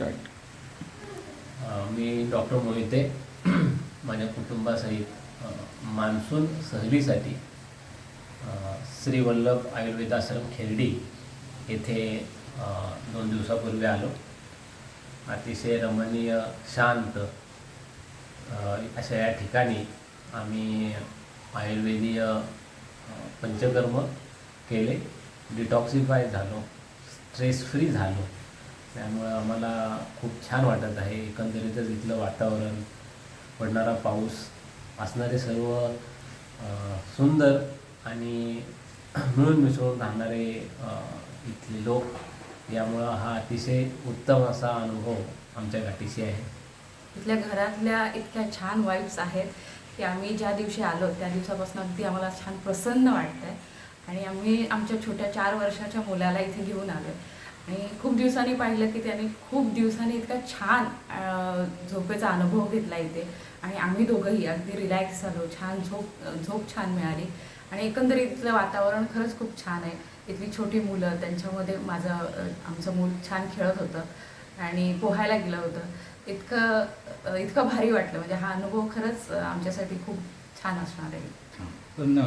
Start मी doctor Mohite माझ्या कुटुंबासहित monsoon सहलीसाठी श्री वल्लभ आयुर्वेद आश्रम खेर्डी येथे दोन दिवसापूर्वी आलो. अतिशय रमणीय शांत अशा या ठिकाणी आम्ही आयुर्वेदीय पंचकर्म केले. डिटॉक्सिफाय झालो. स्ट्रेस फ्री झालो. त्यामुळं आम्हाला खूप छान वाटत आहे. एकंदरीतच इथलं वातावरण पडणारा पाऊस असणारे सर्व सुंदर आणि मिळून मिसळून राहणारे इथले लोक. यामुळं हा अतिशय उत्तम असा अनुभव आमच्या गाठीशी आहे. इथल्या घरातल्या इतक्या छान वाईब्स आहेत की आम्ही ज्या दिवशी आलो त्या दिवसापासून अगदी आम्हाला छान प्रसन्न वाटतं आहे आणि आम्ही आमच्या छोट्या चार वर्षाच्या मुलाला इथे घेऊन आलो आहे आणि खूप दिवसांनी पाहिलं की त्याने खूप दिवसांनी इतका छान झोपेचा अनुभव घेतला इथे. आणि आम्ही दोघंही अगदी रिलॅक्स झालो. छान झोप झोप छान मिळाली. आणि एकंदरीत इथलं वातावरण खरंच खूप छान आहे. इथली छोटी मुलं त्यांच्यामध्ये माझं आमचं मूल छान खेळत होतं. आणि पोहायला गेलं होतं. इतकं इतकं भारी वाटलं. म्हणजे हा अनुभव खरंच आमच्यासाठी खूप छान असणार आहे. पण